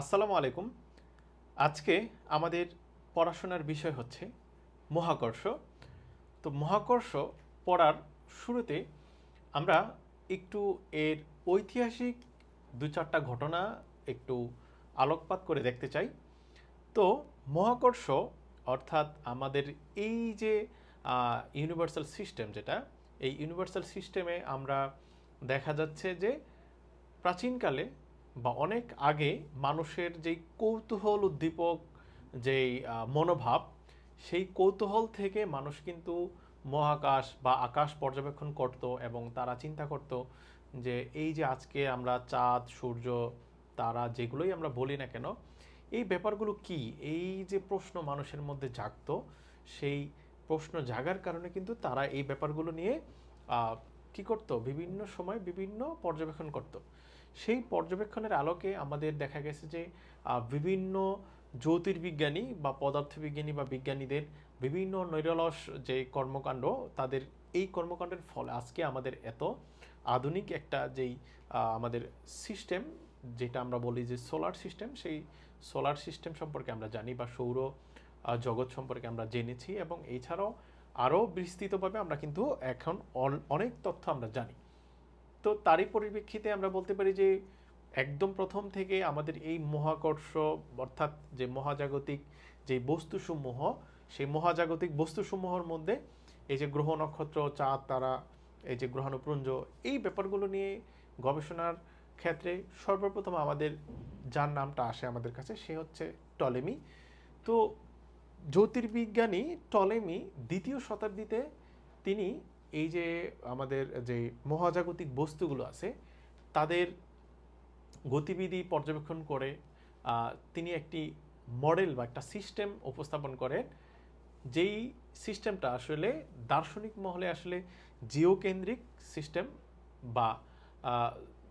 আসসালামু আলাইকুম। আজকে আমাদের পড়াশোনার বিষয় হচ্ছে মহাকর্ষ। তো মহাকর্ষ পড়ার শুরুতে আমরা একটু এর ঐতিহাসিক দু চারটা ঘটনা একটু আলোকপাত করে দেখতে চাই। তো মহাকর্ষ অর্থাৎ আমাদের এই যে ইউনিভার্সাল সিস্টেম যেটা, এই ইউনিভার্সাল সিস্টেমে আমরা দেখা যাচ্ছে যে প্রাচীনকালে বা অনেক আগে মানুষের যেই কৌতূহল উদ্দীপক, যেই মনোভাব, সেই কৌতূহল থেকে মানুষ কিন্তু মহাকাশ বা আকাশ পর্যবেক্ষণ করত এবং তারা চিন্তা করত যে এই যে আজকে আমরা চাঁদ, সূর্য, তারা যেগুলোই আমরা বলি না কেন, এই ব্যাপারগুলো কি? এই যে প্রশ্ন মানুষের মধ্যে জাগতো, সেই প্রশ্ন জাগার কারণে কিন্তু তারা এই ব্যাপারগুলো নিয়ে কি করত? বিভিন্ন সময় বিভিন্ন পর্যবেক্ষণ করত। সেই পর্যবেক্ষণের আলোকে আমাদের দেখা গেছে যে বিভিন্ন জ্যোতির্বিজ্ঞানী বা পদার্থবিজ্ঞানী বা বিজ্ঞানীদের বিভিন্ন নৈরলস যে কর্মকাণ্ড, তাদের এই কর্মকাণ্ডের ফলে আজকে আমাদের এত আধুনিক একটা যেই আমাদের সিস্টেম, যেটা আমরা বলি যে সোলার সিস্টেম, সেই সোলার সিস্টেম সম্পর্কে আমরা জানি বা সৌর জগৎ সম্পর্কে আমরা জেনেছি এবং এছাড়াও আরও বিস্তৃতভাবে আমরা কিন্তু এখন অন- অনেক তথ্য আমরা জানি। তো তারই পরিপ্রেক্ষিতে আমরা বলতে পারি যে একদম প্রথম থেকে আমাদের এই মহাকর্ষ অর্থাৎ যে মহাজাগতিক যে বস্তুসমূহ, সেই মহাজাগতিক বস্তুসমূহের মধ্যে এই যে গ্রহ নক্ষত্র, চাঁদ, তারা, এই যে গ্রহাণুপুঞ্জ, এই ব্যাপারগুলো নিয়ে গবেষণার ক্ষেত্রে সর্বপ্রথম আমাদের যার নামটা আসে আমাদের কাছে সে হচ্ছে টলেমি। তো জ্যোতির্বিজ্ঞানী টলেমি দ্বিতীয় শতাব্দীতে তিনি এই যে আমাদের যে মহাজাগতিক বস্তুগুলো আছে, তাদের গতিবিধি পর্যবেক্ষণ করে তিনি একটি মডেল বা একটা সিস্টেম উপস্থাপন করেন, যেই সিস্টেমটা আসলে দার্শনিক মহলে আসলে জিওকেন্দ্রিক সিস্টেম বা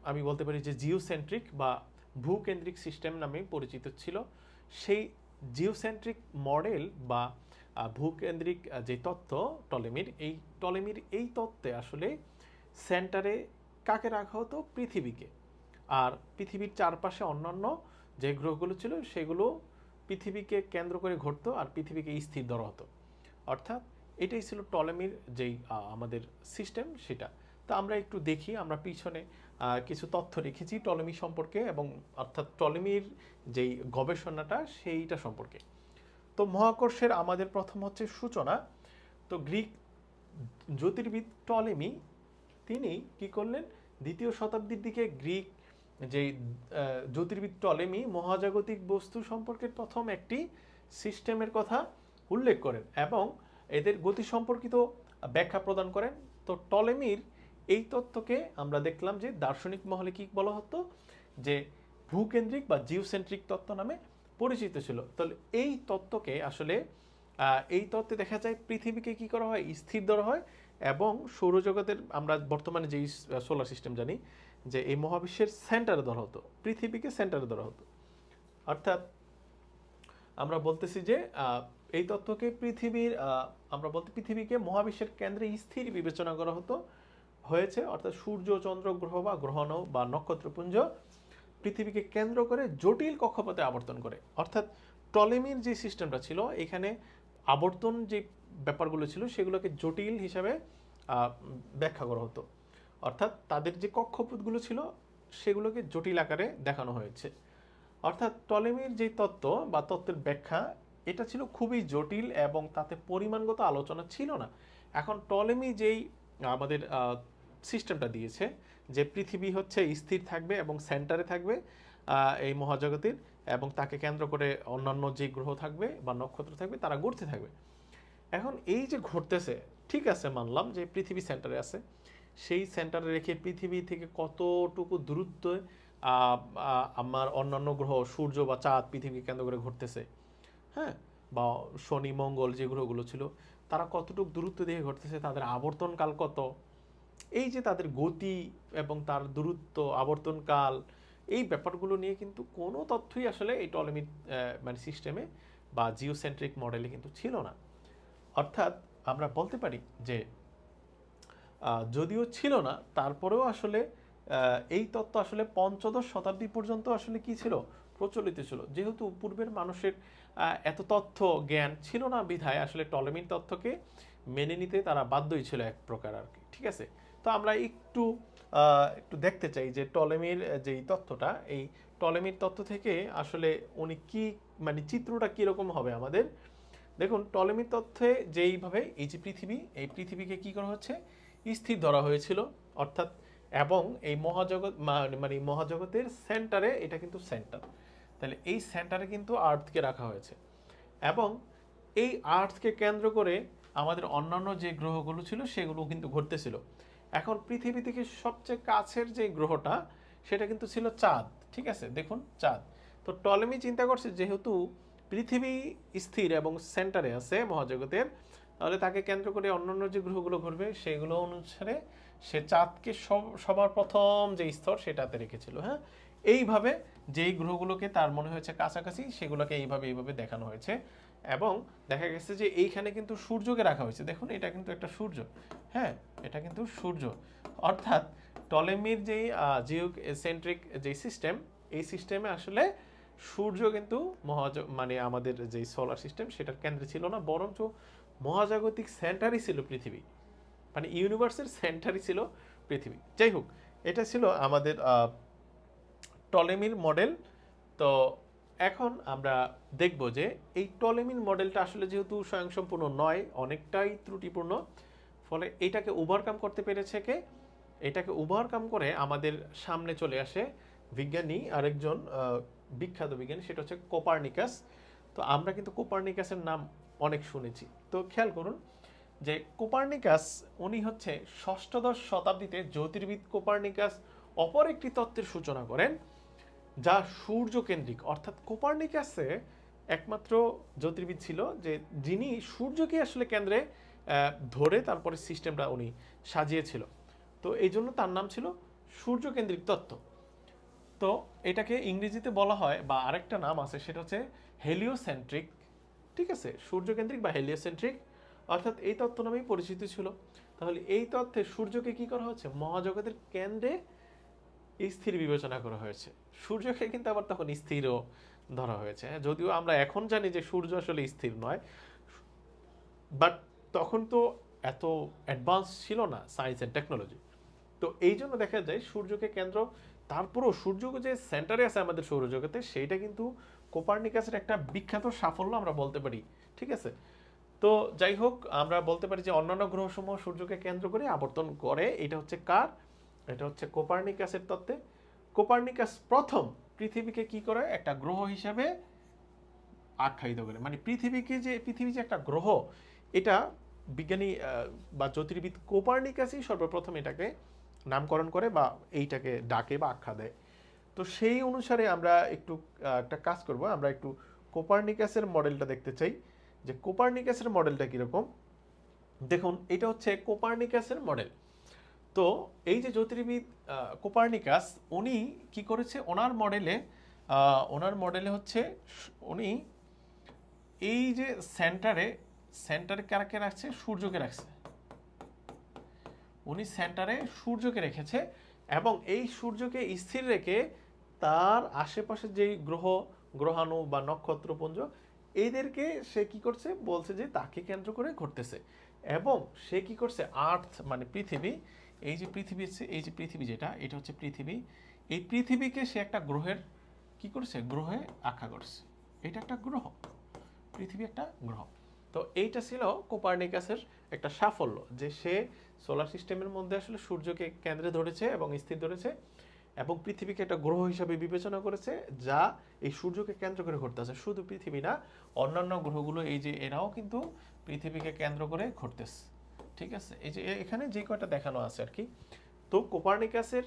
আমি বলতে পারি যে জিওসেন্ট্রিক বা ভূকেন্দ্রিক সিস্টেম নামে পরিচিত ছিল। সেই জিওসেন্ট্রিক মডেল বা ভূকেন্দ্রিক যে তত্ত্ব টলেমির, এই টলেমির এই তত্ত্বে আসলে সেন্টারে কাকে রাখা হতো? পৃথিবীকে। আর পৃথিবীর চারপাশে অন্যান্য যে গ্রহগুলো ছিল, সেগুলো পৃথিবীকে কেন্দ্র করে ঘটতো আর পৃথিবীকে স্থির ধরা হতো। অর্থাৎ এটাই ছিল টলেমির যেই আমাদের সিস্টেম সেটা। তা আমরা একটু দেখি, আমরা পিছনে কিছু তথ্য রেখেছি টলেমি সম্পর্কে এবং অর্থাৎ টলেমির যেই গবেষণাটা সেইটা সম্পর্কে। তো মহাকর্ষের আমাদের প্রথম হচ্ছে সূচনা। তো গ্রিক জ্যোতির্বিদ টলেমি, তিনি কি করলেন? দ্বিতীয় শতাব্দীর দিকে গ্রিক যে জ্যোতির্বিদ টলেমি মহাজাগতিক বস্তু সম্পর্কে প্রথম একটি সিস্টেমের কথা উল্লেখ করেন এবং এদের গতি সম্পর্কিত ব্যাখ্যা প্রদান করেন। তো টলেমির এই তত্ত্বকে আমরা দেখলাম যে দার্শনিক মহলে কি বলা হতো? যে ভূকেন্দ্রিক বা জিওসেন্ট্রিক তত্ত্ব নামে পরিচিত ছিল। তাহলে এই তত্ত্বকে আসলে এই তত্ত্বে দেখা যায় পৃথিবীকে কি করা হয়? স্থির ধরা হয় এবং সৌরজগতের, আমরা বর্তমানে যেই সোলার সিস্টেম জানি, যে এই মহাবিশ্বের সেন্টারে ধরা হতো। পৃথিবীকে সেন্টারে ধরা হতো। অর্থাৎ আমরা বলতেছি যে এই তত্ত্বকে পৃথিবীর আমরা বলতে পৃথিবীকে মহাবিশ্বের কেন্দ্রে স্থির বিবেচনা করা হতো। হয়েছে, অর্থাৎ সূর্য, চন্দ্র, গ্রহ বা গ্রহণ বা নক্ষত্রপুঞ্জ পৃথিবীকে কেন্দ্র করে জটিল কক্ষপথে আবর্তন করে। অর্থাৎ টলেমির যে সিস্টেমটা ছিল, এখানে আবর্তন যে ব্যাপারগুলো ছিল, সেগুলোকে জটিল হিসাবে ব্যাখ্যা করা হতো। অর্থাৎ তাদের যে কক্ষপথগুলো ছিল, সেগুলোকে জটিল আকারে দেখানো হয়েছে। অর্থাৎ টলেমির যে তত্ত্ব বা তত্ত্বের ব্যাখ্যা, এটা ছিল খুবই জটিল এবং তাতে পরিমাণগত আলোচনা ছিল না। এখন টলেমি যেই আমাদের সিস্টেমটা দিয়েছে যে পৃথিবী হচ্ছে স্থির থাকবে এবং সেন্টারে থাকবে এই মহাজগতের, এবং তাকে কেন্দ্র করে অন্যান্য যে গ্রহ থাকবে বা নক্ষত্র থাকবে, তারা ঘুরতে থাকবে। এখন এই যে ঘুরতেছে, ঠিক আছে মানলাম যে পৃথিবী সেন্টারে আছে। সেই সেন্টারে রেখে পৃথিবী থেকে কতটুকু দূরত্ব আমার অন্যান্য গ্রহ, সূর্য বা চাঁদ পৃথিবীকে কেন্দ্র করে ঘুরতেছে হ্যাঁ? বা শনি, মঙ্গল যে গ্রহগুলো ছিল, তারা কতটুকু দূরত্ব দিয়ে ঘুরতেছে, তাদের আবর্তনকাল কত? এই যে তাদের গতি এবং তার দূরত্ব, আবর্তনকাল, এই ব্যাপারগুলো নিয়ে কিন্তু কোনো তথ্যই আসলে এই টলেমির মানে সিস্টেমে বা জিওসেন্ট্রিক মডেলে কিন্তু ছিল না। অর্থাৎ আমরা বলতে পারি যে যদিও ছিল না, তারপরেও আসলে এই তত্ত্ব আসলে পঞ্চদশ শতাব্দী পর্যন্ত আসলে কি ছিল? প্রচলিত ছিল। যেহেতু পূর্বের মানুষের এত তথ্য, জ্ঞান ছিল না বিধায় আসলে টলেমির তথ্যকে মেনে নিতে তারা বাধ্যই ছিল এক প্রকার আর কি। ঠিক আছে? তো আমরা একটু একটু দেখতে চাই যে টলেমির যেই তথ্যটা, এই টলেমির তথ্য থেকে আসলে উনি কি মানে চিত্রটা কীরকম হবে আমাদের? দেখুন, টলেমির তথ্যে যেইভাবে এই যে পৃথিবী, এই পৃথিবীকে কি করা হচ্ছে? স্থির ধরা হয়েছিল। অর্থাৎ, এবং এই মহাজগৎ মানে মহাজগতের সেন্টারে এটা কিন্তু সেন্টার। তাহলে এই সেন্টারে কিন্তু আর্থকে রাখা হয়েছে। এবং এই আর্থকে কেন্দ্র করে আমাদের অন্যান্য যে গ্রহগুলো ছিল সেগুলো কিন্তু ঘুরতেছিল এখন পৃথিবী থেকে সবচেয়ে কাছের যে গ্রহটা, সেটা কিন্তু ছিল চাঁদ, ঠিক আছে? দেখুন, চাঁদ। তো টলেমি চিন্তা করছে, যেহেতু পৃথিবী স্থির এবং সেন্টারে আছে মহাজগতের, তাহলে তাকে কেন্দ্র করে অন্যান্য যে গ্রহগুলো ঘুরবে সেগুলো অনুসারে সে চাঁদকে সব- সবার প্রথম যে স্তর, সেটাতে রেখেছিল হ্যাঁ? এইভাবে যেই গ্রহগুলোকে তার মনে হয়েছে কাছাকাছি, সেগুলোকে এইভাবে এইভাবে দেখানো হয়েছে। এবং দেখা গেছে যে এইখানে কিন্তু সূর্যকে রাখা হয়েছে। দেখুন, এটা কিন্তু একটা সূর্য। হ্যাঁ এটা কিন্তু সূর্য। অর্থাৎ টলেমির যেই জিও সেন্ট্রিক যে সিস্টেম এই সিস্টেমে আসলে সূর্য কিন্তু মহাজ মানে আমাদের যে সোলার সিস্টেম সেটার কেন্দ্রে ছিল না, বরঞ্চ মহাজাগতিক সেন্টারই ছিল পৃথিবী। মানে ইউনিভার্সের সেন্টারই ছিল পৃথিবী। যাই হোক, এটা ছিল আমাদের টলেমির মডেল তো এখন আমরা দেখব যে এই টলেমিন মডেলটা আসলে যেহেতু স্বয়ংসম্পূর্ণ নয়, অনেকটাই ত্রুটিপূর্ণ, ফলে এটাকে ওভারকাম করতে পেরেছে কে? এটাকে ওভারকাম করে আমাদের সামনে চলে আসে বিজ্ঞানী আরেকজন বিখ্যাত বিজ্ঞানী, সেটা হচ্ছে কোপার্নিকাস। তো আমরা কিন্তু কোপার্নিকাসের নাম অনেক শুনেছি। তো খেয়াল করুন যে কোপার্নিকাস, উনি হচ্ছে ষষ্ঠদশ শতাব্দীতে জ্যোতির্বিদ কোপার্নিকাস অপর একটি তত্ত্বের সূচনা করেন। যা সূর্য কেন্দ্রিক অর্থাৎ কোপার্নিকাসে একমাত্র জ্যোতির্বিদ ছিল যে যিনি সূর্যকে আসলে কেন্দ্রে ধরে তারপরে সিস্টেমটা উনি সাজিয়েছিল। তো এই জন্য তার নাম ছিল সূর্যকেন্দ্রিক তত্ত্ব। তো এটাকে ইংরেজিতে বলা হয়, বা আরেকটা নাম আছে, সেটা হচ্ছে হেলিওসেন্ট্রিক। ঠিক আছে? সূর্যকেন্দ্রিক বা হেলিওসেন্ট্রিক, অর্থাৎ এই তত্ত্ব নামেই পরিচিত ছিল। তাহলে এই তত্ত্বে সূর্যকে কি করা হচ্ছে মহাজগতের কেন্দ্রে স্থির বিবেচনা করা হয়েছে। সূর্যকে কিন্তু আবার তখন স্থিরও ধরা হয়েছে। হ্যাঁ, যদিও আমরা এখন জানি যে সূর্য আসলে স্থির নয় বাট তখন তো এত অ্যাডভান্স ছিল না সায়েন্স অ্যান্ড টেকনোলজি তো এই জন্য দেখা যায় সূর্যকে কেন্দ্র তারপরও সূর্য যে সেন্টারে আছে আমাদের সৌরজগতে সেইটা কিন্তু কোপার্নিকাসের একটা বিখ্যাত সাফল্য আমরা বলতে পারি। ঠিক আছে? তো যাই হোক আমরা বলতে পারি যে অন্যান্য গ্রহসমূহ সূর্যকে কেন্দ্র করে আবর্তন করে এটা হচ্ছে কার? এটা হচ্ছে কোপার্নিকাসের তত্ত্বে। কোপার্নিকাস প্রথম পৃথিবীকে কি করে? একটা গ্রহ হিসাবে আখ্যায়িত করে। মানে পৃথিবীকে যে, পৃথিবী যে একটা গ্রহ, এটা বিজ্ঞানী বা জ্যোতির্বিদ কোপার্নিকাসই সর্বপ্রথম এটাকে নামকরণ করে বা এইটাকে ডাকে বা আখ্যা দেয়। তো সেই অনুসারে আমরা একটু একটা কাজ করব। আমরা একটু কোপার্নিকাসের মডেলটা দেখতে চাই। যে কোপার্নিকাসের মডেলটা কীরকম? দেখুন, এটা হচ্ছে কোপার্নিকাসের মডেল। তো এই যে জ্যোতির্বিদ কোপার্নিকাস, উনি কি করেছে? ওনার মডেলে ওনার মডেলে হচ্ছে উনি এই যে সেন্টারে সেন্টারে কারাকে রাখছে? সূর্যকে রাখছে। উনি সেন্টারে সূর্যকে রেখেছে এবং এই সূর্যকে স্থির রেখে তার আশেপাশে যেই গ্রহ, গ্রহাণু বা নক্ষত্রপুঞ্জ, এদেরকে সে কি করছে? বলছে যে তাকে কেন্দ্র করে ঘটতেছে। এবং সে কি করছে? আর্থ মানে পৃথিবী এই যে পৃথিবী আছে, এই যে পৃথিবী যেটা এটা হচ্ছে পৃথিবী। এই পৃথিবীকে সে একটা গ্রহের কি করছে? গ্রহে আখ্যা করছে। এটা একটা গ্রহ। পৃথিবী একটা গ্রহ। তো এইটা ছিল কোপার্নিকাসের একটা সাফল্য যে সে সোলার সিস্টেমের মধ্যে আসলে সূর্যকে কেন্দ্রে ধরেছে এবং স্থির ধরেছে এবং পৃথিবীকে একটা গ্রহ হিসাবে বিবেচনা করেছে যা এই সূর্যকে কেন্দ্র করে ঘুরতেছে শুধু পৃথিবী না অন্যান্য গ্রহগুলো এই যে এরাও কিন্তু পৃথিবীকে কেন্দ্র করে ঘুরতেছে ঠিক আছে? এই যে এখানে যে কয়টা দেখানো আছে আর কি, তো কোপার্নিকাসের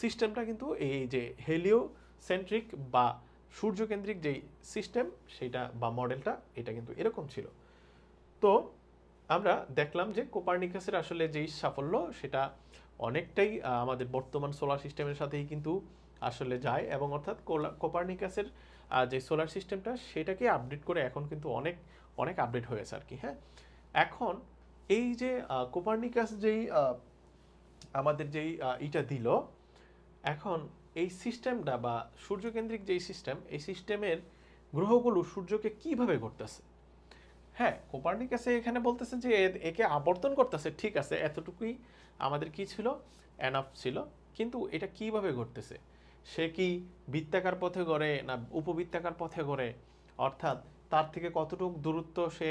সিস্টেমটা কিন্তু এই যে হেলিও সেন্ট্রিক বা সূর্যকেন্দ্রিক যেই সিস্টেম, সেটা বা মডেলটা, এটা কিন্তু এরকম ছিল। তো আমরা দেখলাম যে কোপার্নিকাসের আসলে যেই সাফল্য, সেটা অনেকটাই আমাদের বর্তমান সোলার সিস্টেমের সাথেই কিন্তু আসলে যায় এবং অর্থাৎ কোপার্নিকাসের যে সোলার সিস্টেমটা, সেটাকে আপডেট করে এখন কিন্তু অনেক অনেক আপডেট হয়েছে আর কি হ্যাঁ? এখন এই যে কোপার্নিকাস যেই আমাদের যেই ইটা দিল, এখন এই সিস্টেমটা বা সূর্যকেন্দ্রিক যেই সিস্টেম এই সিস্টেমের গ্রহগুলো সূর্যকে কীভাবে ঘুরতেছে হ্যাঁ কোপার্নিকাসে এখানে বলতেছে যে একে আবর্তন করতেছে, ঠিক আছে, এতটুকুই আমাদের কি ছিল? এনাফ ছিল। কিন্তু এটা কীভাবে ঘটতেছে? সে কি বৃত্তাকার পথে গড়ে না উপবৃত্তাকার পথে গড়ে? অর্থাৎ তার থেকে কতটুকু দূরত্ব সে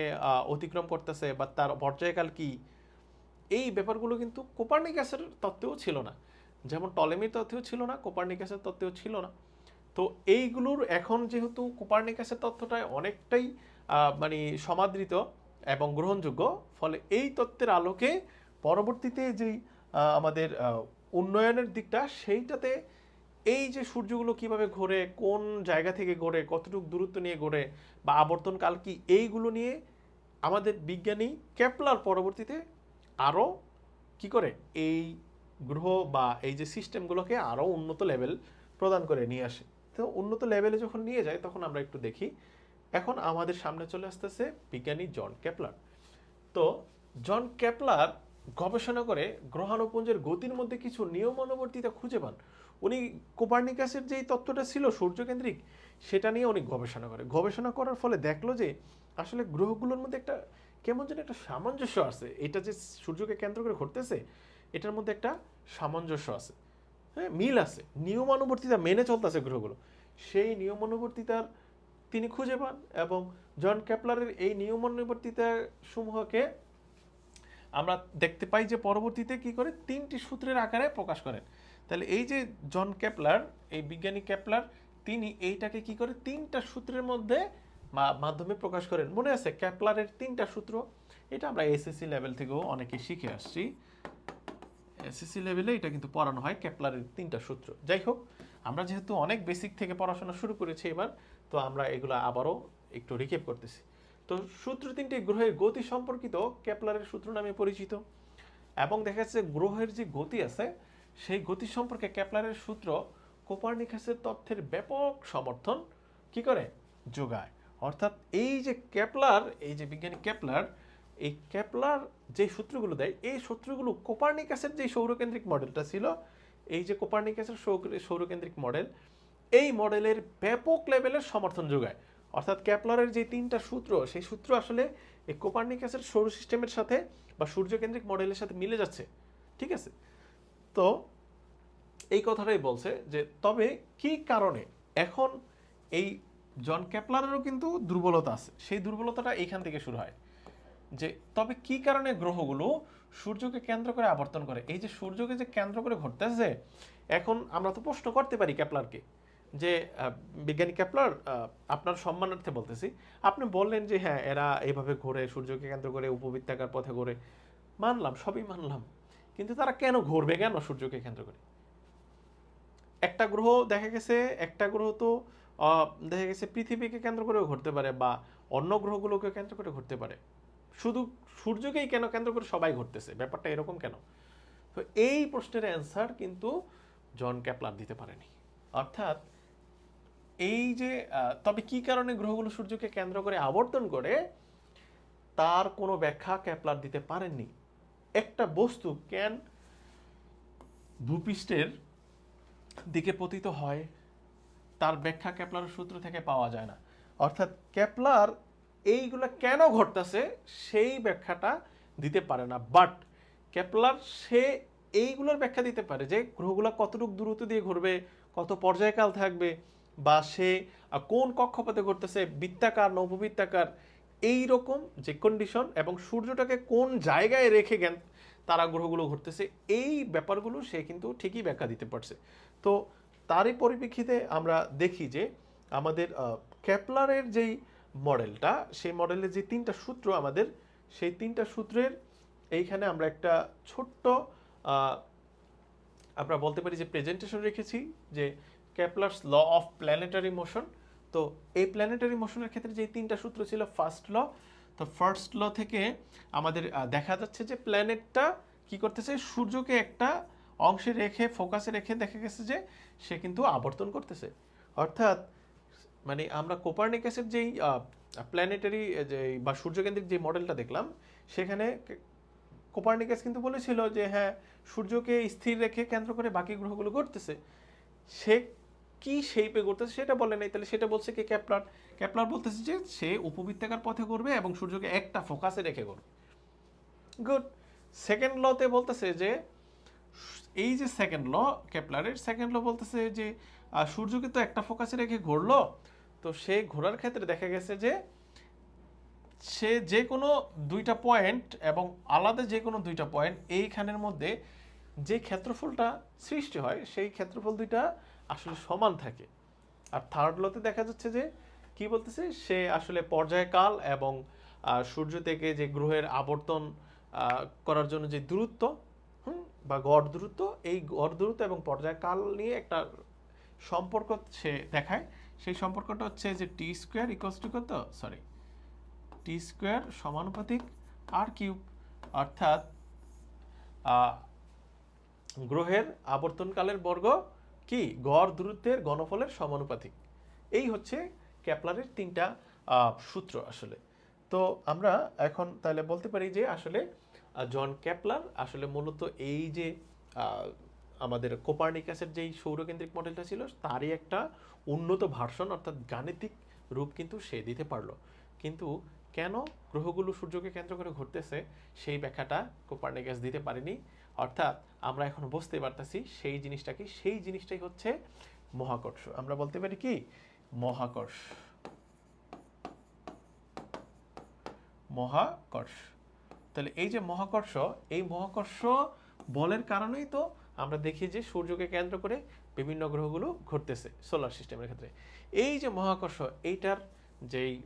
অতিক্রম করতেছে বা তার পর্যায়কাল কি? এই ব্যাপারগুলো কিন্তু কোপার্নিকাসের তত্ত্বেও ছিল না। যেমন টলেমির তত্ত্বেও ছিল না, কোপার্নিকাসের তত্ত্বেও ছিল না। তো এইগুলোর এখন যেহেতু কোপার্নিকাসের তথ্যটা অনেকটাই মানে সমাদৃত এবং গ্রহণযোগ্য, ফলে এই তত্ত্বের আলোকে পরবর্তীতে যেই আমাদের উন্নয়নের দিকটা সেইটাতে এই যে সূর্যগুলো কীভাবে ঘোরে, কোন জায়গা থেকে ঘোরে, কতটুকু দূরত্ব নিয়ে ঘোরে বা আবর্তনকাল কি, এইগুলো নিয়ে আমাদের বিজ্ঞানী ক্যাপলার পরবর্তীতে আরও কি করে, এই গ্রহ বা এই যে সিস্টেমগুলোকে আরও উন্নত লেভেল প্রদান করে নিয়ে আসে। তো উন্নত লেভেলে যখন নিয়ে যায়, তখন আমরা একটু দেখি, এখন আমাদের সামনে চলে আসতেছে বিজ্ঞানী জন ক্যাপলার তো জন ক্যাপলার গবেষণা করে গ্রহাণুপুঞ্জের গতির মধ্যে কিছু নিয়মানুবর্তিতা খুঁজে পান। উনি কোপার্নিকাসের যেই তত্ত্বটা ছিল সূর্যকেন্দ্রিক, সেটা নিয়ে উনি গবেষণা করে। গবেষণা করার ফলে দেখল যে, আসলে গ্রহগুলোর মধ্যে একটা কেমন যেন একটা সামঞ্জস্য আছে। এটা যে সূর্যকে কেন্দ্র করে ঘটতেছে, এটার মধ্যে একটা সামঞ্জস্য আছে। হ্যাঁ মিল আছে। নিয়মানুবর্তিতা মেনে চলতেছে গ্রহগুলো। সেই নিয়মানুবর্তিতার তিনি খুঁজে পান এবং জন ক্যাপলারের এই নিয়মানুবর্তিতা সমূহকে আমরা দেখতে পাই যে পরবর্তীতে কি করে তিনটি সূত্রের আকারে প্রকাশ করেন। তাহলে এই যে জন ক্যাপলার এই বিজ্ঞানী ক্যাপলার তিনি এইটাকে কি করে তিনটা সূত্রের মধ্যে মাধ্যমে প্রকাশ করেন। মনে আছে ক্যাপলারের তিনটা সূত্র? এটা আমরা এসএসসি লেভেল থেকেও অনেকে শিখে আসছি। এসএসসি লেভেলে এটা কিন্তু পড়ানো হয় ক্যাপলারের তিনটা সূত্র। যাই হোক, আমরা যেহেতু অনেক বেসিক থেকে পড়াশোনা শুরু করেছি এবার, তো আমরা এগুলো আবারও একটু রিকেপ করতেছি। তো সূত্র তিনটি গ্রহের গতি সম্পর্কিত ক্যাপলারের সূত্র নামে পরিচিত। এবং দেখা যাচ্ছে গ্রহের যে গতি আছে সেই গতি সম্পর্কে ক্যাপলারের সূত্র কোপার্নিকাসের তথ্যের ব্যাপক সমর্থন কি করে? যোগায়। অর্থাৎ এই যে ক্যাপলার এই যে বিজ্ঞানী ক্যাপলার এই ক্যাপলার যে সূত্রগুলো দেয়, এই সূত্রগুলো কোপার্নিকাসের যে সৌরকেন্দ্রিক মডেলটা ছিল, এই যে কোপার্নিকাসের সৌর- সৌরকেন্দ্রিক মডেল, এই মডেলের ব্যাপক লেভেলের সমর্থন যোগায়। অর্থাৎ ক্যাপলারের যে তিনটা সূত্র, সেই সূত্র আসলে এই কোপার্নিকাসের সৌর সিস্টেমের সাথে বা সূর্যকেন্দ্রিক মডেলের সাথে মিলে যাচ্ছে। ঠিক আছে? তো এই কথাটাই বলছে যে, তবে কি কারণে? এখন এই জন ক্যাপলারেরও কিন্তু দুর্বলতা আছে। সেই দুর্বলতাটা এইখান থেকে শুরু হয় যে, তবে কি কারণে গ্রহগুলো সূর্যকে কেন্দ্র করে আবর্তন করে? এই যে সূর্যকে যে কেন্দ্র করে ঘুরতেছে এখন আমরা তো প্রশ্ন করতে পারি ক্যাপলারকে যে বিজ্ঞানী ক্যাপলার আপনার সম্মানার্থে বলতেছি, আপনি বললেন যে হ্যাঁ এরা এভাবে ঘোরে সূর্যকে কেন্দ্র করে উপবৃত্তাকার পথে ঘোরে। মানলাম, সবই মানলাম। কিন্তু তারা কেন ঘুরবে কেন সূর্যকে কেন্দ্র করে? একটা গ্রহ দেখা গেছে, একটা গ্রহ তো দেখা গেছে পৃথিবীকে কেন্দ্র করেও ঘুরতে পারে বা অন্য গ্রহগুলোকে কেন্দ্র করে ঘুরতে পারে। শুধু সূর্যকেই কেন কেন্দ্র করে সবাই ঘুরতেছে? ব্যাপারটা এরকম কেন? তো এই প্রশ্নের অ্যান্সার কিন্তু জন ক্যাপলার দিতে পারেনি। অর্থাৎ এই যে তবে কি কারণে গ্রহগুলো সূর্যকে কেন্দ্র করে আবর্তন করে, তার কোনো ব্যাখ্যা ক্যাপলার দিতে পারেননি। একটা বস্তু কেন ভূপৃষ্ঠের দিকে পতিত হয়, তার ব্যাখ্যা ক্যাপলার সূত্র থেকে পাওয়া যায় না। অর্থাৎ ক্যাপলার এইগুলো কেন ঘটতেছে সেই ব্যাখ্যাটা দিতে পারে না। বাট ক্যাপলার সে এইগুলোর ব্যাখ্যা দিতে পারে যে গ্রহগুলো কতটুকু দূরত্ব দিয়ে ঘুরবে, কত পর্যায়কাল থাকবে, বা সে কোন কক্ষপথে ঘটতেছে বৃত্তাকার নববৃত্তাকার এই রকম যে কন্ডিশন এবং সূর্যটাকে কোন জায়গায় রেখে জ্ঞান তারা গ্রহগুলো ঘুরতেছে এই ব্যাপারগুলো সে কিন্তু ঠিকই ব্যাখ্যা দিতে পারছে। তো তারই পরিপ্রেক্ষিতে আমরা দেখি যে আমাদের ক্যাপলারের যেই মডেলটা, সেই মডেলের যে তিনটা সূত্র আমাদের, সেই তিনটা সূত্রের এইখানে আমরা একটা ছোট্ট আমরা বলতে পারি যে প্রেজেন্টেশন রেখেছি যে Kepler's law of planetary motion তো এই প্ল্যানেটারি মোশনের ক্ষেত্রে যে তিনটা সূত্র ছিল ফার্স্ট ল তো ফার্স্ট ল থেকে আমাদের দেখা যাচ্ছে যে প্ল্যানেটটা কি করতেছে? সূর্যকে একটা অংশে রেখে ফোকাসে রেখে দেখা গেছে যে সে কিন্তু আবর্তন করতেছে। অর্থাৎ মানে আমরা কোপার্নিকাসের যেই প্ল্যানেটারি যে, বা সূর্যকেন্দ্রিক যে মডেলটা দেখলাম, সেখানে কোপার্নিকাস কিন্তু বলেছিল যে হ্যাঁ সূর্যকে স্থির রেখে কেন্দ্র করে বাকি গ্রহগুলো ঘুরতেছে সে কি শেপে করতেছে সেটা বলে নাই। তাহলে সেটা বলছে কি? ক্যাপলার ক্যাপলার বলতেছে যে সে উপবৃত্তাকার পথে করবে এবং সূর্যকে একটা ফোকাসে রেখে করবে গুড সেকেন্ড লতে বলতেছে যে, এই যে সেকেন্ড ল কেপলারের সেকেন্ড ল বলতেছে যে সূর্যকে তো একটা ফোকাসে রেখে ঘুরলো। তো সে ঘোরার ক্ষেত্রে দেখা গেছে যে, সে যে কোনো দুইটা পয়েন্ট এবং আলাদা যে কোনো দুইটা পয়েন্ট এইখানের মধ্যে যে ক্ষেত্রফলটা সৃষ্টি হয়, সেই ক্ষেত্রফল দুইটা আসলে সমান থাকে। আর থার্ড লতে দেখা যাচ্ছে যে, কি বলতেছে? সে আসলে পর্যায়কাল এবং সূর্য থেকে যে গ্রহের আবর্তন করার জন্য যে দূরত্ব বা গড় দূরত্ব, এই গড় দূরত্ব এবং পর্যায়কাল নিয়ে একটা সম্পর্ক সে দেখায়। সেই সম্পর্কটা হচ্ছে যে টি স্কোয়ার ইকোয়াস টু কত? সরি টি স্কোয়ার সমানুপাতিক আর কিউব অর্থাৎ গ্রহের আবর্তনকালের বর্গ কি? গড় দূরত্বের ঘনফলের সমানুপাতিক। এই হচ্ছে ক্যাপলারের তিনটা সূত্র আসলে। তো আমরা এখন তাহলে বলতে পারি যে আসলে জন ক্যাপলার আসলে মূলত এই যে আমাদের কোপার্নিকাসের যেই সৌরকেন্দ্রিক মডেলটা ছিল, তারই একটা উন্নত ভার্সন অর্থাৎ গাণিতিক রূপ কিন্তু সে দিতে পারল। কিন্তু কেন গ্রহগুলো সূর্যকে কেন্দ্র করে ঘুরতেছে, সেই ব্যাখ্যাটা কোপার্নিকাস দিতে পারেনি। অর্থাৎ আমরা এখন বুঝতে পারতেছি সেই জিনিসটা কি সেই জিনিসটাই হচ্ছে মহাকর্ষ। আমরা বলতে পারি কি? মহাকর্ষ। মহাকর্ষ। তাহলে এই যে মহাকর্ষ, এই মহাকর্ষ বলের কারণেই তো আমরা দেখি যে সূর্যকে কেন্দ্র করে বিভিন্ন গ্রহগুলো ঘুরতেছে সোলার সিস্টেমের ক্ষেত্রে। এই যে মহাকর্ষ, এইটার যেই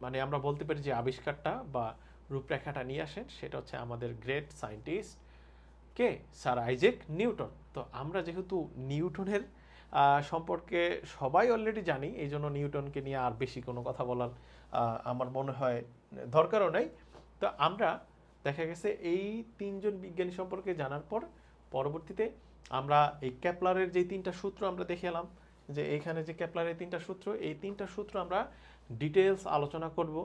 মানে আমরা বলতে পারি যে আবিষ্কারটা বা রূপরেখাটা নিয়ে আসেন, সেটা হচ্ছে আমাদের গ্রেট সায়েন্টিস্ট কে? Sir Isaac Newton. তো আমরা যেহেতু নিউটনের সম্পর্কে সবাই অলরেডি জানি এই জন্য নিউটনকে নিয়ে আর বেশি কোনো কথা বলার আমার মনে হয় দরকারও নেই। তো আমরা দেখা গেছে এই তিনজন বিজ্ঞানী সম্পর্কে জানার পর পরবর্তীতে আমরা এই ক্যাপলারের যে তিনটা সূত্র আমরা দেখে এলাম, যে এইখানে যে ক্যাপলারের তিনটা সূত্র, এই তিনটা সূত্র আমরা ডিটেলস আলোচনা করব।